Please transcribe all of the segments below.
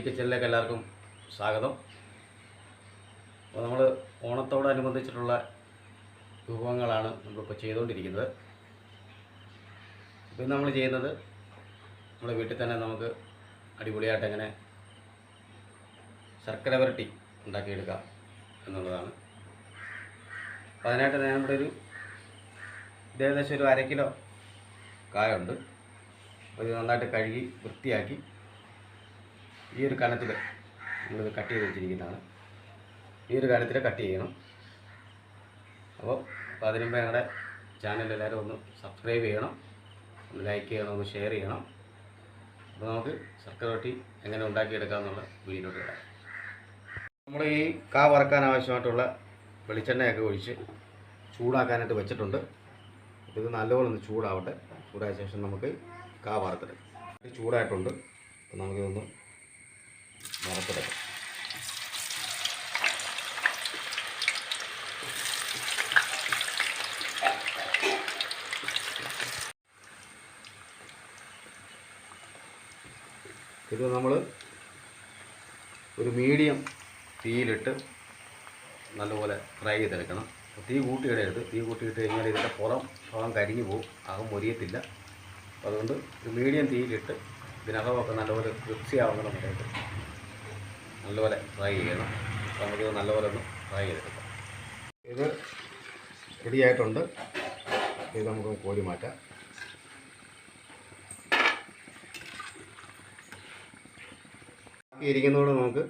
അബി കിച്ചണിലേക്ക് എല്ലാവർക്കും സ്വാഗതം. അപ്പോൾ നമ്മൾ ഓണത്തോടനുബന്ധിച്ചിട്ടുള്ള വിഭവങ്ങളാണ് നമ്മളിപ്പോൾ ചെയ്തുകൊണ്ടിരിക്കുന്നത്. ഇപ്പം നമ്മൾ ചെയ്യുന്നത് നമ്മുടെ വീട്ടിൽ തന്നെ നമുക്ക് അടിപൊളിയായിട്ട് എങ്ങനെ ശർക്കര വരട്ടി ഉണ്ടാക്കിയെടുക്കാം എന്നുള്ളതാണ്. അപ്പോൾ അതിനായിട്ട് ഞാൻ ഇവിടെ ഒരു ഏകദേശം ഒരു അര കിലോ കായുണ്ട്. ഇത് നന്നായിട്ട് കഴുകി വൃത്തിയാക്കി ഈ ഒരു കനത്തിൽ നമ്മളിത് കട്ട് ചെയ്ത് വെച്ചിരിക്കുന്നതാണ്. ഈ ഒരു കനത്തിൽ കട്ട് ചെയ്യണം. അപ്പോൾ അപ്പോൾ അതിനു മുമ്പ് ഞങ്ങളുടെ ചാനൽ എല്ലാവരും ഒന്ന് സബ്സ്ക്രൈബ് ചെയ്യണം. ഒന്ന് ലൈക്ക് ചെയ്യണം ഒന്ന് ഷെയർ ചെയ്യണം. അപ്പോൾ നമുക്ക് ശർക്കര റൊട്ടി എങ്ങനെ ഉണ്ടാക്കിയെടുക്കാമെന്നുള്ള വീഡിയോയിലോട്ട് വരാം. നമ്മൾ ഈ കാ വറക്കാൻ ആവശ്യമായിട്ടുള്ള വെളിച്ചെണ്ണയൊക്കെ ഒഴിച്ച് ചൂടാക്കാനായിട്ട് വെച്ചിട്ടുണ്ട്. ഇത് നല്ലപോലെ ഒന്ന് ചൂടാവട്ടെ. ചൂടായ ശേഷം നമുക്ക് കാ വറുത്തെടുക്കാം. ചൂടായിട്ടുണ്ട്. അപ്പോൾ നമുക്കിതൊന്ന് വറുത്തെടുക്കാം ഇത് നമ്മൾ ഒരു മീഡിയം തീയിലിട്ട് നല്ലപോലെ ഫ്രൈ ചെയ്തെടുക്കണം. തീ കൂട്ടിയിടരുത്. തീ കൂട്ടിയിട്ട് കഴിഞ്ഞാൽ ഇതിന്റെ പുറം ഭാഗം കരിഞ്ഞു പോകും. അകം മൊരിയത്തില്ല. അതുകൊണ്ട് ഒരു മീഡിയം തീയിലിട്ട് ഇതിനകമൊക്കെ നല്ലപോലെ ക്രിപ്സി സമയത്ത് നല്ലപോലെ ഫ്രൈ ചെയ്യണം. നമുക്കിത് നല്ലപോലെ ഒന്ന് ഫ്രൈ ചെയ്തെടുക്കാം. ഇത് റെഡിയായിട്ടുണ്ട് ഇത് നമുക്ക് കോരി മാറ്റാം. ഇരിക്കുന്നതോടെ നമുക്ക്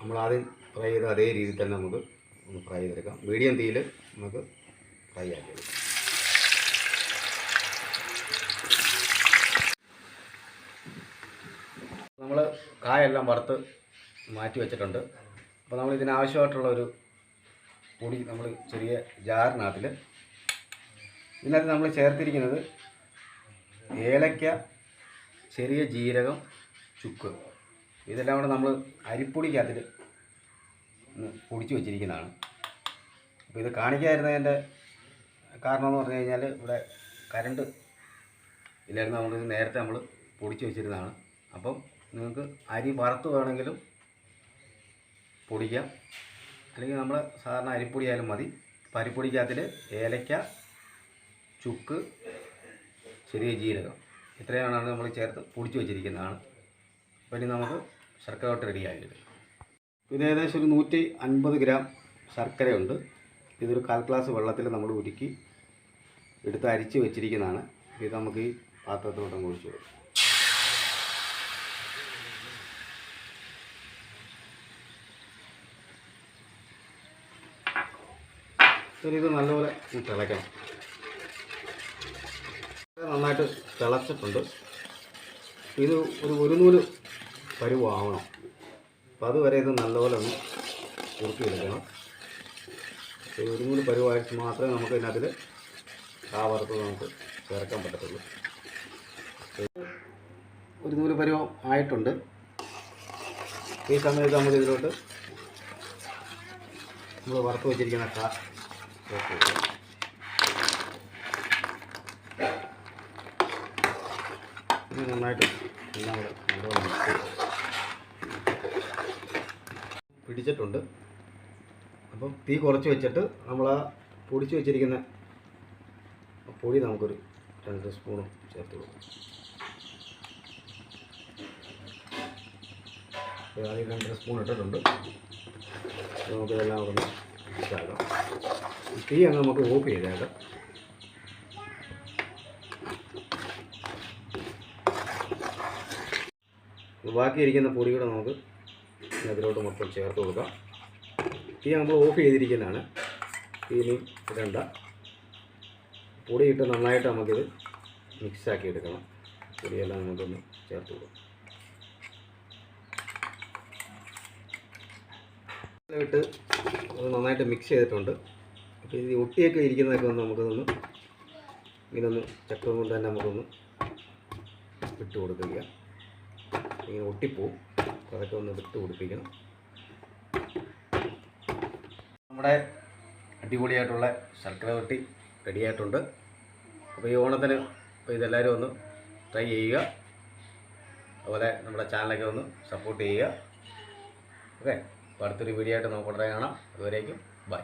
നമ്മൾ ആദ്യം ഫ്രൈ ചെയ്ത അതേ രീതിയിൽ തന്നെ നമുക്ക് ഒന്ന് ഫ്രൈ ചെയ്തെടുക്കാം. മീഡിയം തീയിൽ നമുക്ക് ഫ്രൈ ആക്കി എടുക്കാം. നമ്മൾ കായെല്ലാം വറുത്ത് മാറ്റി വെച്ചിട്ടുണ്ട്. അപ്പോൾ നമ്മൾ ഇതിനാവശ്യമായിട്ടുള്ള ഒരു പൊടി നമ്മൾ ചെറിയ ജാറിനകത്തിൽ ഇതിനകത്ത് നമ്മൾ ചേർത്തിരിക്കുന്നത് ഏലക്ക ചെറിയ ജീരകം ചുക്ക്. ഇതെല്ലാം കൂടെ നമ്മൾ അരിപ്പൊടിക്കകത്തിൽ പൊടിച്ചു പൊടിച്ച് വെച്ചിരിക്കുന്നതാണ്. അപ്പോൾ ഇത് കാണിക്കാതിരുന്നതിന്റെ കാരണം എന്ന് പറഞ്ഞു കഴിഞ്ഞാൽ ഇവിടെ കരണ്ട് ഇല്ലായിരുന്നു. നമ്മളിത് നേരത്തെ നമ്മൾ പൊടിച്ച് വെച്ചിരുന്നതാണ്. അപ്പം നിങ്ങൾക്ക് അരി വറുത്ത് വേണമെങ്കിലും പൊടിക്കാം. അല്ലെങ്കിൽ നമ്മൾ സാധാരണ അരിപ്പൊടി ആയാലും മതി. അപ്പോൾ അരിപ്പൊടിക്കകത്തിൽ ഏലക്ക ചുക്ക് ചെറിയ ജീരകം. ഇത്രയാണ് നമ്മൾ ചേർത്ത് പൊടിച്ച് വെച്ചിരിക്കുന്നതാണ്. അപ്പോൾ ഇനി നമുക്ക് ശർക്കര തൊട്ട് റെഡിയാക്കിയത് ഇത് ഏകദേശം ഒരു നൂറ്റി അൻപത് ഗ്രാം ശർക്കരയുണ്ട്. ഇതൊരു കാൽ ഗ്ലാസ് വെള്ളത്തിൽ നമ്മൾ ഉരുക്കി എടുത്ത് അരിച്ച് വെച്ചിരിക്കുന്നതാണ്. ഇത് നമുക്ക് ഈ പാത്രത്തിലോട്ടം കുഴിച്ചു കൊടുക്കും. ശരി ഇത് നല്ലപോലെ തിളയ്ക്കണം. നന്നായിട്ട് തിളച്ചിട്ടുണ്ട്. ഇത് ഒരു ഒരു നൂൽ പരുവാവണം. അപ്പോൾ അതുവരെ ഇത് നല്ലപോലെ ഒന്ന് കുറുക്കിയെടുക്കണം ഒരു നൂൽ പരുവായിട്ട് മാത്രമേ നമുക്ക് ഇതിനകത്തിൽ ആ വറുത്ത് നമുക്ക് ചേർക്കാൻ പറ്റത്തുള്ളൂ. ഒരു നൂൽ പരുവം ആയിട്ടുണ്ട്. ഈ സമയത്ത് നമുക്ക് ഇതിലോട്ട് നമ്മൾ വറുത്ത് വെച്ചിരിക്കുന്ന എല്ലാം പിടിച്ചിട്ടുണ്ട്. അപ്പം തീ കുറച്ച് വെച്ചിട്ട് നമ്മൾ ആ പൊടിച്ച് വെച്ചിരിക്കുന്ന പൊടി നമുക്കൊരു രണ്ട് സ്പൂണും ചേർത്ത് കൊടുക്കും. ആദ്യം രണ്ടര സ്പൂൺ ഇട്ടിട്ടുണ്ട്. നമുക്കിതെല്ലാം ഒന്ന് മിക്സാക്കാം തീ അങ്ങ് നമുക്ക് ഓഫ് ചെയ്തേക്കാം. ബാക്കിയിരിക്കുന്ന പൊടി കൂടെ നമുക്ക് അതിലോട്ട് മൊത്തം ചേർത്ത് കൊടുക്കാം. തീ നമ്മൾ ഓഫ് ചെയ്തിരിക്കുന്നതാണ്. ഇനി ഇടണ്ട. പൊടിയിട്ട് നന്നായിട്ട് നമുക്കിത് മിക്സാക്കി എടുക്കണം. പൊടിയെല്ലാം നമുക്കൊന്ന് ചേർത്ത് കൊടുക്കാം. ഇട്ട് നന്നായിട്ട് മിക്സ് ചെയ്തിട്ടുണ്ട്. അപ്പോൾ ഇത് ഒട്ടിയൊക്കെ ഇരിക്കുന്നതൊക്കെ ഒന്ന് നമുക്കൊന്ന് ഇങ്ങനൊന്ന് ചക്രം കൊണ്ട് തന്നെ നമുക്കൊന്ന് ഇട്ട് കൊടുക്കുക. ഇങ്ങനെ ഒട്ടിപ്പോവും. അതൊക്കെ ഒന്ന് വിട്ട് കൊടുപ്പിക്കണം. നമ്മുടെ അടിപൊളിയായിട്ടുള്ള ശർക്കര വട്ടി റെഡിയായിട്ടുണ്ട് അപ്പോൾ ഈ ഓണത്തിന് അപ്പോൾ ഇതെല്ലാവരും ഒന്ന് ട്രൈ ചെയ്യുക. അതുപോലെ നമ്മുടെ ചാനലൊക്കെ ഒന്ന് സപ്പോർട്ട് ചെയ്യുക. ഓക്കെ അടുത്തൊരു വീഡിയോ ആയിട്ട് നമുക്ക് ഉടനെ കാണാം. അതുവരേക്കും ബൈ